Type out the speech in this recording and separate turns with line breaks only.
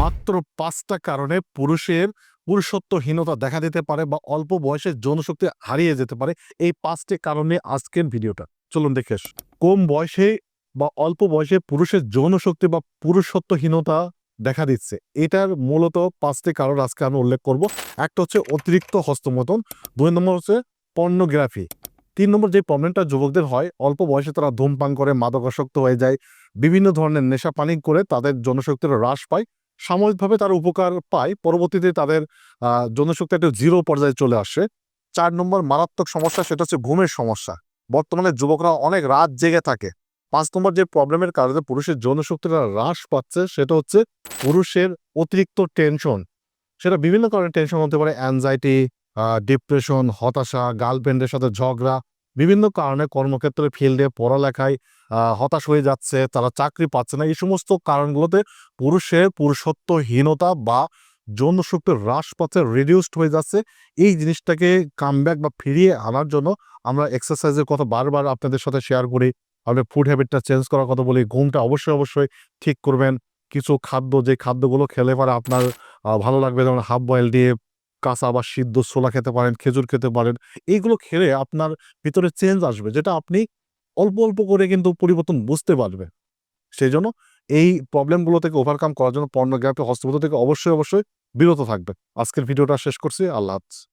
মাত্র পাঁচটা কারণে পুরুষের পুরুষত্বহীনতা দেখা দিতে পারে বা অল্প বয়সে যৌনশক্তি হারিয়ে যেতে পারে। এই পাঁচটি কারণে আজকের ভিডিওটা। চলুন দেখে কম বয়সে বা অল্প বয়সে পুরুষের যৌনশক্তি বা পুরুষত্বহীনতা দেখা দিচ্ছে। এটার মূলত পাঁচটি কারণ আজকে আমি উল্লেখ করব। একটা হচ্ছে অতিরিক্ত হস্তমতন দুই নম্বর হচ্ছে পর্নোগ্রাফি। তিন নম্বর যে প্রবলেমটা যুবকদের হয়, অল্প বয়সে তারা ধূমপান করে, মাদকাসক্ত হয়ে যায়, বিভিন্ন ধরনের নেশা পানি করে তাদের জনশক্তির হ্রাস পায়। সাময়িকভাবে তারা উপকার পায়। পরবর্তীতে তাদের জনশক্তি একটা জিরো পর্যায়ে চলে আসে। চার নম্বর মারাত্মক সমস্যা সেটা হচ্ছে ঘুমের সমস্যা। বর্তমানে যুবকরা অনেক রাত জেগে থাকে। পাঁচ নম্বর যে প্রবলেমের কারণে পুরুষের যৌনশক্তিটা হ্রাস পাচ্ছে সেটা হচ্ছে পুরুষের অতিরিক্ত টেনশন সেটা বিভিন্ন কারণে টেনশন হতে পারে। অ্যাংজাইটি ডিপ্রেশন হতাশা গার্লফ্রেন্ডের সাথে ঝগড়া বিভিন্ন কারণে কর্মক্ষেত্রে ফিল্ডে পড়ালেখায় হতাশ হয়ে যাচ্ছে, তারা চাকরি পাচ্ছে না। এই সমস্ত কারণগুলোতে পুরুষের পুরুষত্বহীনতা বা যৌন শক্তির হ্রাস পাচ্ছে রিডিউসড হয়ে যাচ্ছে। এই জিনিসটাকে কামব্যাক বা ফিরিয়ে আনার জন্য আমরা এক্সারসাইজের কথা বারবার আপনাদের সাথে শেয়ার করি। আপনি ফুড হ্যাবিটটা চেঞ্জ করার কথা বলি, ঘুমটা অবশ্যই অবশ্যই ঠিক করবেন। কিছু খাদ্য, যে খাদ্যগুলো খেলে পরে আপনার ভালো লাগবে, যেমন হাফ বয়েল দিয়ে কাঁচা বা সিদ্ধ ছোলা খেতে পারেন, খেজুর খেতে পারেন, এইগুলো খেলে আপনার ভিতরে চেঞ্জ আসবে, যেটা আপনি অল্প অল্প করে কিন্তু পরিবর্তন বুঝতে পারবে সেই জন্য এই প্রবলেমগুলো থেকে ওভারকাম করার জন্য পর্নোগ্রাফি হস্তগত থেকে অবশ্যই অবশ্যই বিরত থাকবে আজকের ভিডিওটা শেষ করছি, আল্লাহ হাফেজ।